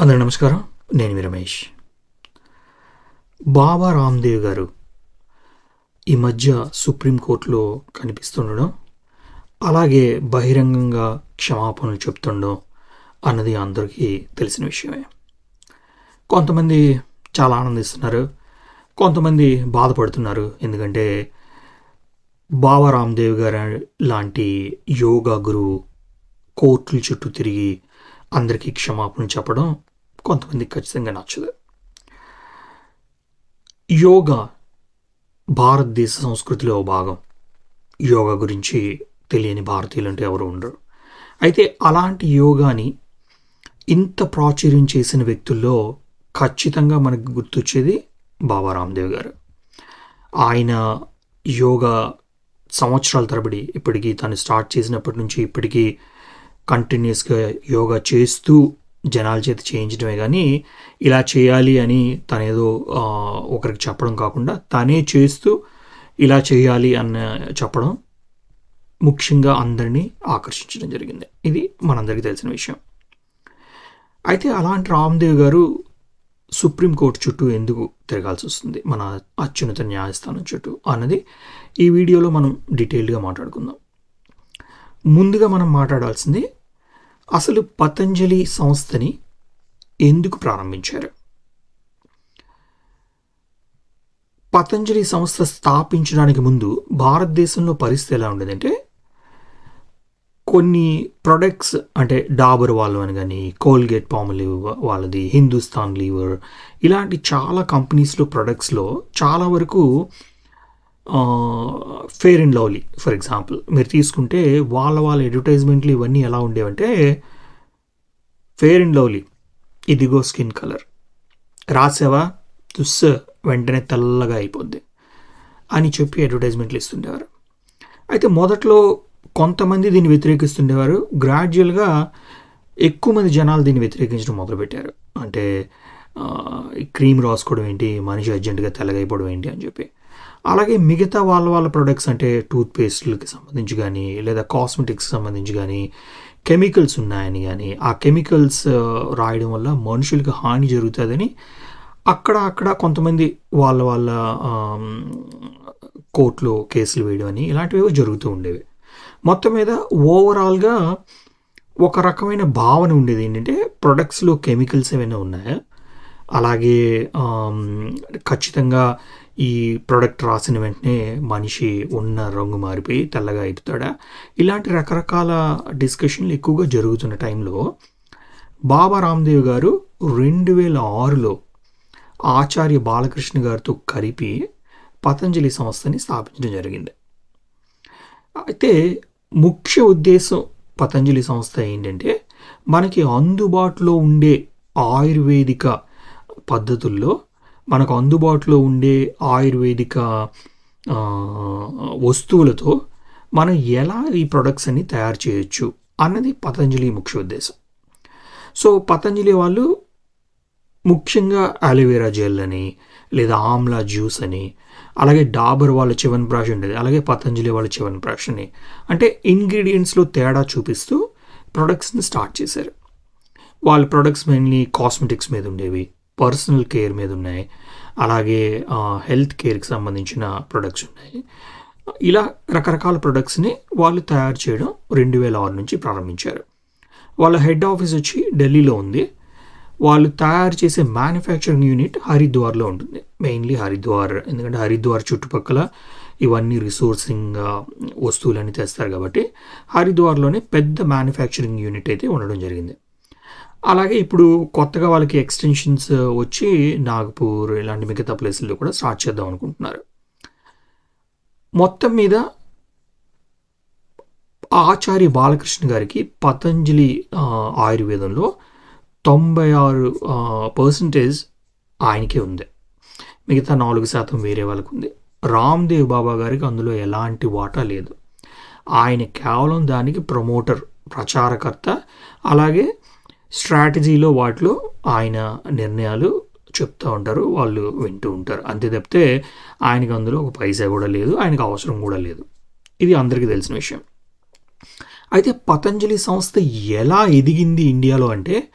అందరూ నమస్కారం. నేను మీ రమేష్. బాబా రామ్దేవ్ గారు ఈ మధ్య సుప్రీంకోర్టులో కనిపిస్తుండడం అలాగే బహిరంగంగా క్షమాపణలు చెప్తుండడం అన్నది అందరికీ తెలిసిన విషయమే. కొంతమంది చాలా ఆనందిస్తున్నారు కొంతమంది బాధపడుతున్నారు. ఎందుకంటే బాబా రామ్దేవ్ గారు లాంటి యోగా గురువు కోర్టుల చుట్టూ తిరిగి అందరికీ క్షమాపణ చెప్పడం కొంతమందికి ఖచ్చితంగా నచ్చదు. యోగా భారతదేశ సంస్కృతిలో ఓ భాగం. యోగా గురించి తెలియని భారతీయులు అంటే ఎవరు ఉండరు. అయితే అలాంటి యోగాని ఇంత ప్రాచుర్యం చేసిన వ్యక్తుల్లో ఖచ్చితంగా మనకు గుర్తొచ్చేది బాబా రామ్దేవ్ గారు. ఆయన యోగా సంవత్సరాల తరబడి ఇప్పటికీ తను స్టార్ట్ చేసినప్పటి నుంచి ఇప్పటికీ కంటిన్యూస్గా యోగా చేస్తూ జనాల చేత చేయించడమే కానీ ఇలా చేయాలి అని తనేదో ఒకరికి చెప్పడం కాకుండా తనే చేస్తూ ఇలా చేయాలి అన్న చెప్పడం ముఖ్యంగా అందరినీ ఆకర్షించడం జరిగింది. ఇది మనందరికీ తెలిసిన విషయం. అయితే అలాంటి రామ్దేవ్ గారు సుప్రీంకోర్టు చుట్టూ ఎందుకు తిరగాల్సి వస్తుంది? మన అత్యున్నత న్యాయస్థానం చుట్టూ అన్నది ఈ వీడియోలో మనం డీటెయిల్డ్గా మాట్లాడుకుందాం. ముందుగా మనం మాట్లాడాల్సింది అసలు పతంజలి సంస్థని ఎందుకు ప్రారంభించారు? పతంజలి సంస్థ స్థాపించడానికి ముందు భారతదేశంలో పరిస్థితి ఎలా ఉండేదంటే కొన్ని ప్రొడక్ట్స్ అంటే డాబర్ వాళ్ళు అని కానీ కోల్గేట్ పామలివ్ వాళ్ళది హిందుస్థాన్ లీవర్ ఇలాంటి చాలా కంపెనీస్లో ప్రొడక్ట్స్లో చాలా వరకు Fair and Lovely for example మీరు తీసుకుంటే వాళ్ళ వాళ్ళ అడ్వర్టైజ్మెంట్లు ఇవన్నీ ఎలా ఉండేవంటే ఫేర్ అండ్ లవ్లీ ఇదిగో స్కిన్ కలర్ రాసావా? తుస్స వెంటనే తెల్లగా అయిపోద్ది అని చెప్పి అడ్వర్టైజ్మెంట్లు ఇస్తుండేవారు. అయితే మొదట్లో కొంతమంది దీన్ని వ్యతిరేకిస్తుండేవారు. గ్రాడ్యువల్గా ఎక్కువ మంది జనాలు దీన్ని వ్యతిరేకించడం మొదలుపెట్టారు. అంటే ఈ క్రీమ్ రాసుకోవడం ఏంటి? మనిషి అర్జెంటుగా తెల్లగైపోవడం ఏంటి అని చెప్పి. అలాగే మిగతా వాళ్ళ వాళ్ళ ప్రొడక్ట్స్ అంటే టూత్పేస్ట్లకి సంబంధించి కానీ లేదా కాస్మెటిక్స్కి సంబంధించి కానీ కెమికల్స్ ఉన్నాయని కానీ ఆ కెమికల్స్ రాయడం వల్ల మనుషులకి హాని జరుగుతుందని అక్కడ అక్కడ కొంతమంది వాళ్ళ వాళ్ళ కోర్టులో కేసులు వేయడం అని ఇలాంటివి జరుగుతూ ఉండేవి. మొత్తం మీద ఓవరాల్గా ఒక రకమైన భావన ఉండేది ఏంటంటే ప్రొడక్ట్స్లో కెమికల్స్ ఏమైనా ఉన్నాయా? అలాగే ఖచ్చితంగా ఈ ప్రోడక్ట్ రాసిన వెంటనే మనిషి ఉన్న రంగు మారిపోయి తెల్లగా అయిపోతాడా? ఇలాంటి రకరకాల డిస్కషన్లు ఎక్కువగా జరుగుతున్న టైంలో బాబా రామ్దేవ్ గారు రెండు వేల ఆరులో ఆచార్య బాలకృష్ణ గారితో కలిపి పతంజలి సంస్థని స్థాపించడం జరిగింది. అయితే ముఖ్య ఉద్దేశం పతంజలి సంస్థ ఏంటంటే మనకి అందుబాటులో ఉండే ఆయుర్వేదిక పద్ధతుల్లో మనకు అందుబాటులో ఉండే ఆయుర్వేదిక వస్తువులతో మనం ఎలా ఈ ప్రొడక్ట్స్ అన్ని తయారు చేయొచ్చు అన్నది పతంజలి ముఖ్య ఉద్దేశం. సో పతంజలి వాళ్ళు ముఖ్యంగా అలోవెరా జెల్ అని లేదా ఆమ్లా జ్యూస్ అని అలాగే డాబర్ వాళ్ళ చివన్ బ్రాష్ ఉండేది అలాగే పతంజలి వాళ్ళ చివన్ బ్రాష్ అని. అంటే ఇంగ్రీడియంట్స్లో తేడా చూపిస్తూ ప్రొడక్ట్స్ని స్టార్ట్ చేశారు. వాళ్ళ ప్రొడక్ట్స్ మెయిన్లీ కాస్మెటిక్స్ మీద ఉండేవి పర్సనల్ కేర్ మీద ఉన్నాయి. అలాగే హెల్త్ కేర్కి సంబంధించిన ప్రొడక్ట్స్ ఉన్నాయి. ఇలా రకరకాల ప్రొడక్ట్స్ని వాళ్ళు తయారు చేయడం రెండు వేల ఆరు నుంచి ప్రారంభించారు. వాళ్ళ హెడ్ ఆఫీస్ వచ్చి ఢిల్లీలో ఉంది. వాళ్ళు తయారు చేసే మ్యానుఫ్యాక్చరింగ్ యూనిట్ హరిద్వార్లో ఉంటుంది. మెయిన్లీ హరిద్వార్. ఎందుకంటే హరిద్వార్ చుట్టుపక్కల ఇవన్నీ రిసోర్సింగ్ వస్తువులన్నీ తెస్తారు కాబట్టి హరిద్వార్లోనే పెద్ద మ్యానుఫ్యాక్చరింగ్ యూనిట్ అయితే ఉండడం జరిగింది. అలాగే ఇప్పుడు కొత్తగా వాళ్ళకి ఎక్స్టెన్షన్స్ వచ్చి నాగపూర్ ఇలాంటి మిగతా ప్లేసుల్లో కూడా స్టార్ట్ చేద్దాం అనుకుంటున్నారు. మొత్తం మీద ఆచార్య బాలకృష్ణ గారికి పతంజలి ఆయుర్వేదంలో తొంభై ఆరు పర్సంటేజ్ ఆయనకే ఉంది. మిగతా నాలుగు శాతం వేరే వాళ్ళకు ఉంది. రామ్దేవ్ బాబా గారికి అందులో ఎలాంటి వాటా లేదు. ఆయన కేవలం దానికి ప్రమోటర్ ప్రచారకర్త అలాగే స్ట్రాటజీలో వాటిలో ఆయన నిర్ణయాలు చెప్తూ ఉంటారు వాళ్ళు వింటూ ఉంటారు. అంతే తప్పితే ఆయనకు అందులో ఒక పైసా కూడా లేదు ఆయనకు అవసరం కూడా లేదు. ఇది అందరికీ తెలిసిన విషయం. అయితే పతంజలి సంస్థ ఎలా ఎదిగింది ఇండియాలో అంటే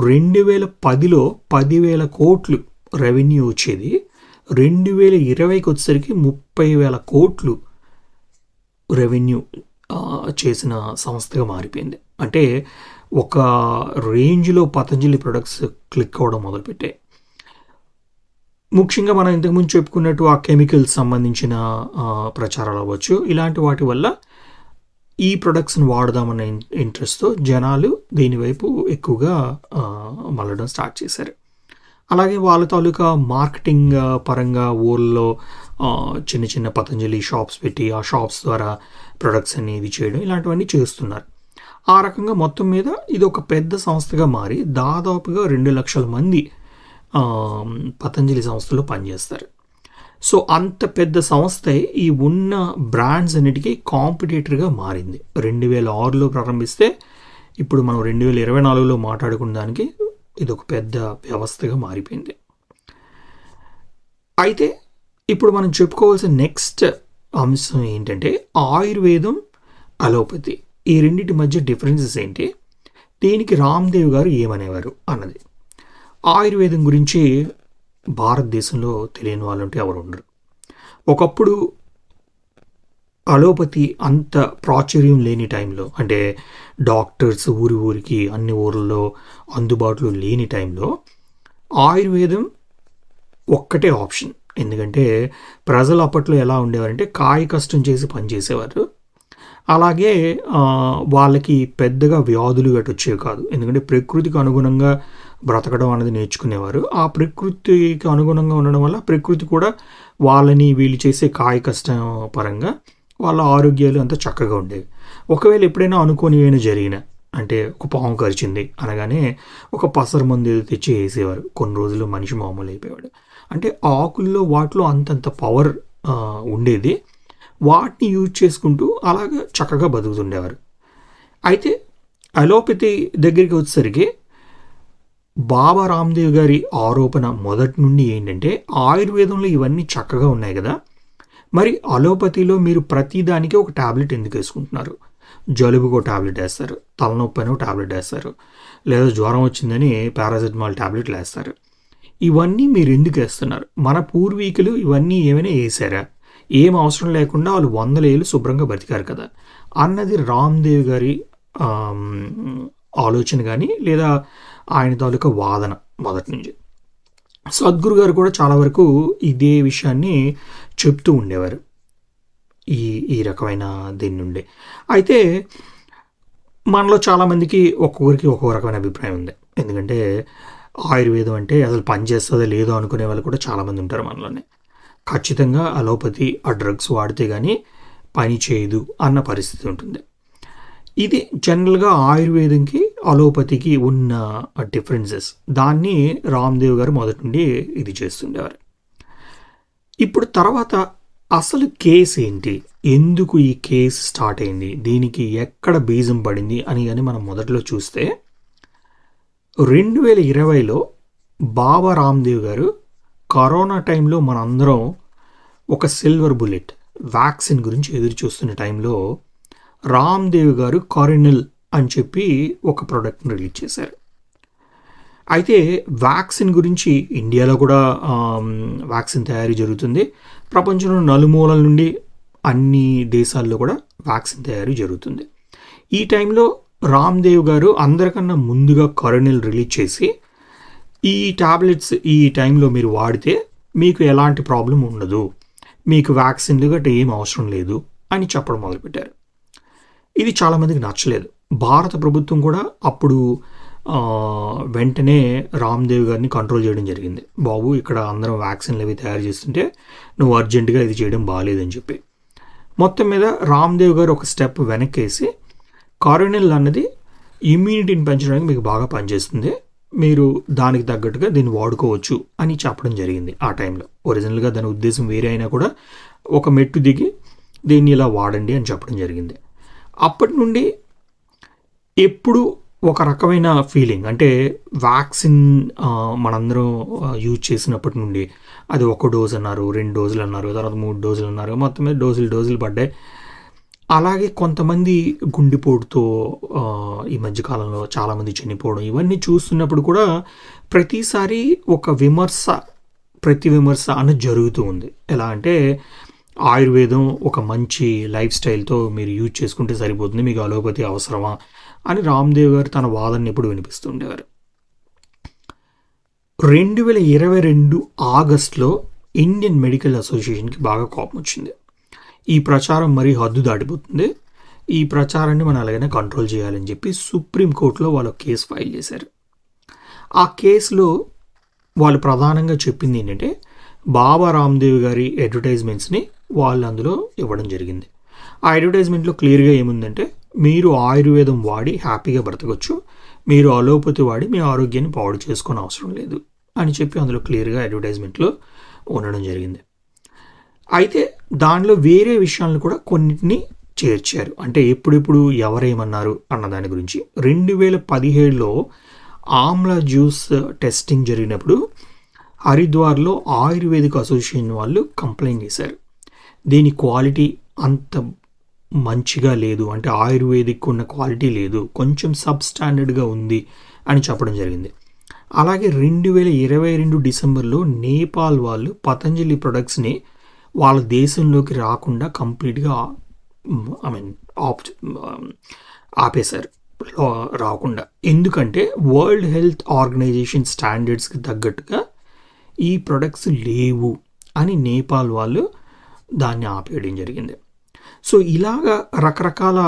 రెండు వేల పదిలో పదివేల కోట్లు రెవెన్యూ వచ్చేది రెండు వేల ఇరవైకి వచ్చేసరికి ముప్పై వేల కోట్లు రెవెన్యూ చేసిన సంస్థగా మారిపోయింది. అంటే ఒక రేంజ్లో పతంజలి ప్రొడక్ట్స్ క్లిక్ అవ్వడం మొదలుపెట్టాయి. ముఖ్యంగా మనం ఇంతకుముందు చెప్పుకున్నట్టు ఆ కెమికల్స్ సంబంధించిన ప్రచారాలు అవ్వచ్చు. ఇలాంటి వాటి వల్ల ఈ ప్రొడక్ట్స్ని వాడదామన్న ఇంట్రెస్ట్తో జనాలు దీనివైపు ఎక్కువగా మళ్ళడం స్టార్ట్ చేశారు. అలాగే వాళ్ళ తాలూకా మార్కెటింగ్ పరంగా ఊళ్ళో చిన్న చిన్న పతంజలి షాప్స్ పెట్టి ఆ షాప్స్ ద్వారా ప్రొడక్ట్స్ అనేది చేయడం ఇలాంటివన్నీ చేస్తున్నారు. ఆ రకంగా మొత్తం మీద ఇది ఒక పెద్ద సంస్థగా మారి దాదాపుగా రెండు లక్షల మంది పతంజలి సంస్థలో పనిచేస్తారు. సో అంత పెద్ద సంస్థ ఈ ఉన్న బ్రాండ్స్ అన్నిటికీ కాంపిటేటర్గా మారింది. రెండు వేల ఆరులో ప్రారంభిస్తే ఇప్పుడు మనం రెండు వేల ఇరవై నాలుగులో మాట్లాడుకున్న దానికి ఇది ఒక పెద్ద వ్యవస్థగా మారిపోయింది. అయితే ఇప్పుడు మనం చెప్పుకోవాల్సిన నెక్స్ట్ అంశం ఏంటంటే ఆయుర్వేదం అలోపతి. ఈ రెండింటి మధ్య డిఫరెన్సెస్ ఏంటి? దీనికి రామ్దేవ్ గారు ఏమనేవారు అన్నది. ఆయుర్వేదం గురించి భారతదేశంలో తెలియని వాళ్ళంటే ఎవరు ఉండరు. ఒకప్పుడు అలోపతి అంత ప్రాచుర్యం లేని టైంలో అంటే డాక్టర్స్ ఊరి ఊరికి అన్ని ఊర్లలో అందుబాటులో లేని టైంలో ఆయుర్వేదం ఒక్కటే ఆప్షన్. ఎందుకంటే ప్రజలు అప్పట్లో ఎలా ఉండేవారంటే కాయ కష్టం చేసి పనిచేసేవారు అలాగే వాళ్ళకి పెద్దగా వ్యాధులు గట్ట వచ్చేవి కాదు. ఎందుకంటే ప్రకృతికి అనుగుణంగా బ్రతకడం అనేది నేర్చుకునేవారు. ఆ ప్రకృతికి అనుగుణంగా ఉండడం వల్ల ప్రకృతి కూడా వాళ్ళని వీళ్ళు చేసే కాయ కష్టం పరంగా వాళ్ళ ఆరోగ్యాలు అంతా చక్కగా ఉండేవి. ఒకవేళ ఎప్పుడైనా అనుకోని ఏమైనా జరిగిన అంటే ఒక పాము కరిచింది అనగానే ఒక పసర మందు ఏదో తెచ్చి వేసేవారు. కొన్ని రోజులు మనిషి మామూలు అయిపోయాడు అంటే ఆకుల్లో వాటిలో అంతంత పవర్ ఉండేది. వాటిని యూజ్ చేసుకుంటూ అలాగా చక్కగా బతుకుతుండేవారు. అయితే అలోపతి దగ్గరికి వచ్చేసరికి బాబా రామ్దేవ్ గారి ఆరోపణ మొదటి నుండి ఏంటంటే ఆయుర్వేదంలో ఇవన్నీ చక్కగా ఉన్నాయి కదా మరి అలోపతిలో మీరు ప్రతిదానికి ఒక టాబ్లెట్ ఎందుకు వేసుకుంటున్నారు? జలుబుకో ట్యాబ్లెట్ టాబ్లెట్ వేస్తారు తలనొప్పి అని టాబ్లెట్ వేస్తారు లేదా జ్వరం వచ్చిందని పారాసెటమాల్ ట్యాబ్లెట్లు వేస్తారు. ఇవన్నీ మీరు ఎందుకు వేస్తున్నారు? మన పూర్వీకులు ఇవన్నీ ఏమైనా వేసారా ఏం అవసరం లేకుండా వాళ్ళు వందల ఏళ్ళు శుభ్రంగా బతికారు కదా. అన్నది రామ్దేవ్ గారి ఆలోచన కానీ లేదా ఆయన తాలూకా వాదన మొదటి నుంచి. సద్గురు గారు కూడా చాలా వరకు ఇదే విషయాన్ని చెప్తూ ఉండేవారు. ఈ ఈ రకమైన దీని నుండి. అయితే మనలో చాలామందికి ఒక్కొక్కరికి ఒక్కొక్క రకమైన అభిప్రాయం ఉంది. ఎందుకంటే ఆయుర్వేదం అంటే అసలు పనిచేస్తుందో లేదో అనుకునే వాళ్ళు కూడా చాలామంది ఉంటారు మనలోనే. ఖచ్చితంగా అలోపతి ఆ డ్రగ్స్ వాడితే కానీ పని చేయదు అన్న పరిస్థితి ఉంటుంది. ఇది జనరల్గా ఆయుర్వేదంకి అలోపతికి ఉన్న డిఫరెన్సెస్. దాన్ని రామ్దేవ్ గారు మొదటి నుండి ఇది చేస్తుండేవారు. ఇప్పుడు తర్వాత అసలు కేసు ఏంటి? ఎందుకు ఈ కేసు స్టార్ట్ అయింది? దీనికి ఎక్కడ బీజం పడింది? అని కానీ మనం మొదట్లో చూస్తే రెండు వేల ఇరవైలో బాబా రామ్దేవ్ గారు కరోనా టైంలో మనందరం ఒక సిల్వర్ బుల్లెట్ వ్యాక్సిన్ గురించి ఎదురు చూస్తున్న టైంలో రామ్దేవ్ గారు కారినల్ అని చెప్పి ఒక ప్రోడక్ట్ని రిలీజ్ చేశారు. అయితే వ్యాక్సిన్ గురించి ఇండియాలో కూడా వ్యాక్సిన్ తయారీ జరుగుతుంది. ప్రపంచంలో నలుమూలల నుండి అన్ని దేశాల్లో కూడా వ్యాక్సిన్ తయారీ జరుగుతుంది. ఈ టైంలో రామ్దేవ్ గారు అందరికన్నా ముందుగా కరోనల్ రిలీజ్ చేసి ఈ టాబ్లెట్స్ ఈ టైంలో మీరు వాడితే మీకు ఎలాంటి ప్రాబ్లం ఉండదు. మీకు వ్యాక్సిన్లు గట్రా ఏం అవసరం లేదు అని చెప్పడం మొదలుపెట్టారు. ఇది చాలామందికి నచ్చలేదు. భారత ప్రభుత్వం కూడా అప్పుడు వెంటనే రామ్దేవ్ గారిని కంట్రోల్ చేయడం జరిగింది. బాబు ఇక్కడ అందరం వ్యాక్సిన్లు అవి తయారు చేస్తుంటే నువ్వు అర్జెంటుగా ఇది చేయడం బాగాలేదని చెప్పి. మొత్తం మీద రామ్దేవ్ గారు ఒక స్టెప్ వెనక్కేసి కారోనిల్ అన్నది ఇమ్యూనిటీని పెంచడానికి మీకు బాగా పనిచేస్తుంది. మీరు దానికి తగ్గట్టుగా దీన్ని వాడుకోవచ్చు అని చెప్పడం జరిగింది ఆ టైంలో. ఒరిజినల్గా దాని ఉద్దేశం వేరే అయినా కూడా ఒక మెట్టు దిగి దీన్ని ఇలా వాడండి అని చెప్పడం జరిగింది. అప్పటి నుండి ఎప్పుడు ఒక రకమైన ఫీలింగ్ అంటే వ్యాక్సిన్ మనందరం యూజ్ చేసినప్పటి నుండి అది ఒక డోజ్ అన్నారు రెండు డోజులు అన్నారు తర్వాత మూడు డోజులు అన్నారు మొత్తం మీద డోజులు డోజులు పడ్డాయి. అలాగే కొంతమంది గుండెపోటుతో ఈ మధ్యకాలంలో చాలామంది చనిపోవడం ఇవన్నీ చూస్తున్నప్పుడు కూడా ప్రతిసారి ఒక విమర్శ ప్రతి విమర్శ అన్నది జరుగుతూ ఉంది. ఎలా అంటే ఆయుర్వేదం ఒక మంచి లైఫ్ స్టైల్తో మీరు యూజ్ చేసుకుంటే సరిపోతుంది మీకు అలోపతి అవసరమా అని రామ్దేవ్ గారు తన వాదనని ఎప్పుడు వినిపిస్తుండేవారు. రెండు వేల ఇరవై రెండు ఆగస్ట్లో ఇండియన్ మెడికల్ అసోసియేషన్కి బాగా కోపం వచ్చింది ఈ ప్రచారం మరీ హద్దు దాటిపోతుంది ఈ ప్రచారాన్ని మనం అలాగనే కంట్రోల్ చేయాలని చెప్పి సుప్రీంకోర్టులో వాళ్ళు కేసు ఫైల్ చేశారు. ఆ కేసులో వాళ్ళు ప్రధానంగా చెప్పింది ఏంటంటే బాబా రామ్దేవ్ గారి అడ్వర్టైజ్మెంట్స్ని వాళ్ళు అందులో ఇవ్వడం జరిగింది. ఆ అడ్వర్టైజ్మెంట్లో క్లియర్గా ఏముందంటే మీరు ఆయుర్వేదం వాడి హ్యాపీగా బ్రతకొచ్చు మీరు అలోపతి వాడి మీ ఆరోగ్యాన్ని పాడు చేసుకొని అవసరం లేదు అని చెప్పి అందులో క్లియర్గా అడ్వర్టైజ్మెంట్లో ఉండడం జరిగింది. అయితే దానిలో వేరే విషయాలను కూడా కొన్నిటిని చేర్చారు. అంటే ఎప్పుడెప్పుడు ఎవరేమన్నారు అన్న దాని గురించి. రెండు వేల పదిహేడులో ఆమ్లా జ్యూస్ టెస్టింగ్ జరిగినప్పుడు హరిద్వార్లో ఆయుర్వేదిక్ అసోసియేషన్ వాళ్ళు కంప్లైంట్ చేశారు. దీని క్వాలిటీ అంత మంచిగా లేదు. అంటే ఆయుర్వేదిక్ ఉన్న క్వాలిటీ లేదు. కొంచెం సబ్ స్టాండర్డ్గా ఉంది అని చెప్పడం జరిగింది. అలాగే రెండు వేల ఇరవై రెండు డిసెంబర్లో నేపాల్ వాళ్ళు పతంజలి ప్రొడక్ట్స్ని వాళ్ళ దేశంలోకి రాకుండా కంప్లీట్గా ఐ మీన్ ఆప్ ఆపేశారు. రాకుండా. ఎందుకంటే వరల్డ్ హెల్త్ ఆర్గనైజేషన్ స్టాండర్డ్స్కి తగ్గట్టుగా ఈ ప్రొడక్ట్స్ లేవు అని నేపాల్ వాళ్ళు దాన్ని ఆపేయడం జరిగింది. సో ఇలాగా రకరకాల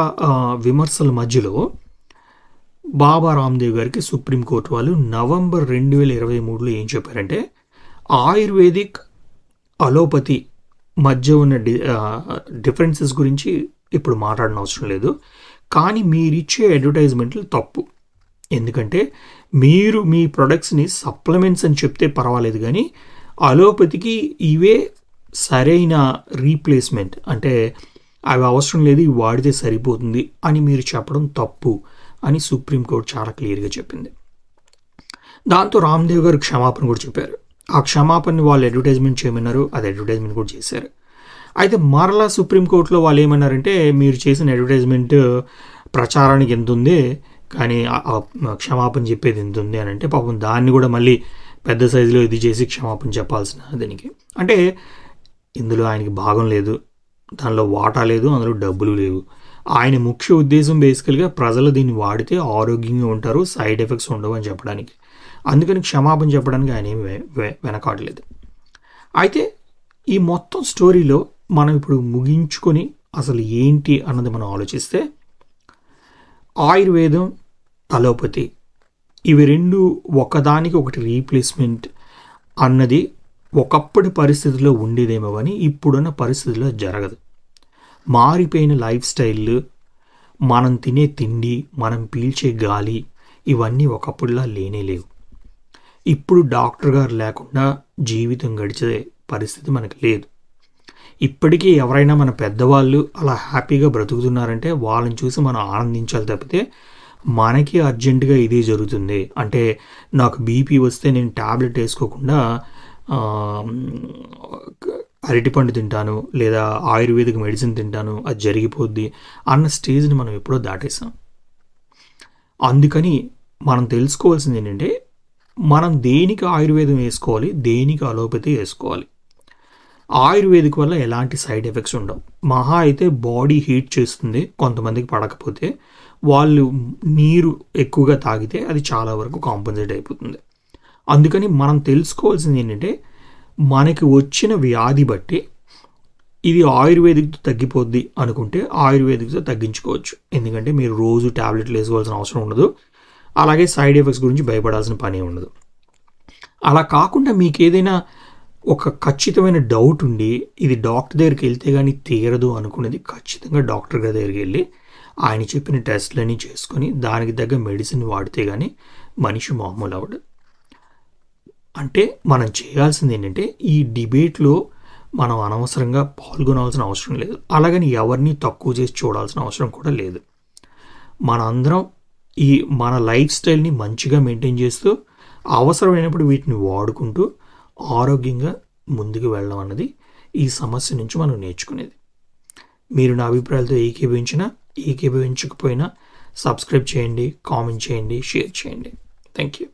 విమర్శల మధ్యలో బాబా రామ్దేవ్ గారికి సుప్రీంకోర్టు వాళ్ళు నవంబర్ రెండు వేల ఇరవై మూడులో ఏం చెప్పారంటే ఆయుర్వేదిక్ అలోపతి మధ్య ఉన్న డి డిఫరెన్సెస్ గురించి ఇప్పుడు మాట్లాడిన అవసరం లేదు. కానీ మీరిచ్చే అడ్వర్టైజ్మెంట్లు తప్పు. ఎందుకంటే మీరు మీ ప్రొడక్ట్స్ని సప్లిమెంట్స్ అని చెప్తే పర్వాలేదు కానీ అలోపతికి ఇవే సరైన రీప్లేస్మెంట్ అంటే అవి అవసరం లేదు ఇవి వాడితే సరిపోతుంది అని మీరు చెప్పడం తప్పు అని సుప్రీంకోర్టు చాలా క్లియర్గా చెప్పింది. దాంతో రామ్దేవ్ గారు క్షమాపణ కూడా చెప్పారు. ఆ క్షమాపణని వాళ్ళు అడ్వర్టైజ్మెంట్ చేయమన్నారు అది అడ్వర్టైజ్మెంట్ కూడా చేశారు. అయితే మరలా సుప్రీంకోర్టులో వాళ్ళు ఏమన్నారంటే మీరు చేసిన అడ్వర్టైజ్మెంట్ ప్రచారానికి ఎంత ఉంది కానీ క్షమాపణ చెప్పేది ఎంత ఉంది అని అంటే పాపం దాన్ని కూడా మళ్ళీ పెద్ద సైజులో ఇది చేసి క్షమాపణ చెప్పాల్సిన దానికి. అంటే ఇందులో ఆయనకి భాగం లేదు దానిలో వాటా లేదు అందులో డబ్బులు లేవు. ఆయన ముఖ్య ఉద్దేశం బేసికల్గా ప్రజలు దీన్ని వాడితే ఆరోగ్యంగా ఉంటారు సైడ్ ఎఫెక్ట్స్ ఉండవు అని చెప్పడానికి. అందుకని క్షమాపణ చెప్పడానికి ఆయన ఏమి వె- వెనకాడలేదు. అయితే ఈ మొత్తం స్టోరీలో మనం ఇప్పుడు ముగించుకొని అసలు ఏంటి అన్నది మనం ఆలోచిస్తే ఆయుర్వేదం అలోపతి ఇవి రెండు ఒకదానికి ఒకటి రీప్లేస్మెంట్ అన్నది ఒకప్పటి పరిస్థితిలో ఉండేదేమో కానీ ఇప్పుడున్న పరిస్థితిలో జరగదు. మారిపోయిన లైఫ్ స్టైల్ మనం తినే తిండి మనం పీల్చే గాలి ఇవన్నీ ఒకప్పుడులా లేనే లేవు. ఇప్పుడు డాక్టర్ గారు లేకుండా జీవితం గడిచే పరిస్థితి మనకు లేదు. ఇప్పటికీ ఎవరైనా మన పెద్దవాళ్ళు అలా హ్యాపీగా బ్రతుకుతున్నారంటే వాళ్ళని చూసి మనం ఆనందించాలి తప్పితే మనకి అర్జెంటుగా ఇదే జరుగుతుంది. అంటే నాకు బీపీ వస్తే నేను ట్యాబ్లెట్ వేసుకోకుండా అరటిపండు తింటాను లేదా ఆయుర్వేదిక మెడిసిన్ తింటాను అది జరిగిపోద్ది అన్న స్టేజ్ని మనం ఎప్పుడో దాటేసాం అందుకని మనం తెలుసుకోవాల్సింది ఏంటంటే మనం దేనికి ఆయుర్వేదం వేసుకోవాలి? దేనికి అలోపతి వేసుకోవాలి? ఆయుర్వేదిక్ వల్ల ఎలాంటి సైడ్ ఎఫెక్ట్స్ ఉండవు. మహా అయితే బాడీ హీట్ చేస్తుంది కొంతమందికి పడకపోతే. వాళ్ళు నీరు ఎక్కువగా తాగితే అది చాలా వరకు కాంపన్సేట్ అయిపోతుంది. అందుకని మనం తెలుసుకోవాల్సింది ఏంటంటే మనకి వచ్చిన వ్యాధి బట్టి ఇది ఆయుర్వేదిక్తో తగ్గిపోద్ది అనుకుంటే ఆయుర్వేదిక్తో తగ్గించుకోవచ్చు. ఎందుకంటే మీరు రోజు ట్యాబ్లెట్లు వేసుకోవాల్సిన అవసరం ఉండదు. అలాగే సైడ్ ఎఫెక్ట్స్ గురించి భయపడాల్సిన పని ఉండదు. అలా కాకుండా మీకు ఏదైనా ఒక ఖచ్చితమైన డౌట్ ఉండి ఇది డాక్టర్ దగ్గరికి వెళ్తే కానీ తీరదు అనుకునేది ఖచ్చితంగా డాక్టర్ గారి దగ్గరికి వెళ్ళి ఆయన చెప్పిన టెస్ట్లన్నీ చేసుకొని దానికి తగ్గ మెడిసిన్ వాడితే కానీ మనిషి మామూలు అవడు అంటే మనం చేయాల్సింది ఏంటంటే ఈ డిబేట్లో మనం అనవసరంగా పాల్గొనాల్సిన అవసరం లేదు. అలాగని ఎవరిని తక్కువ చేసి చూడాల్సిన అవసరం కూడా లేదు. మనందరం ఈ మన లైఫ్ స్టైల్ని మంచిగా మెయింటైన్ చేస్తూ అవసరమైనప్పుడు వీటిని వాడుకుంటూ ఆరోగ్యంగా ముందుకు వెళ్ళడం అన్నది ఈ సమస్య నుంచి మనం నేర్చుకునేది. మీరు నా అభిప్రాయాలతో ఏకీభవించినా ఏకీభవించకపోయినా సబ్స్క్రైబ్ చేయండి కామెంట్ చేయండి షేర్ చేయండి. Thank you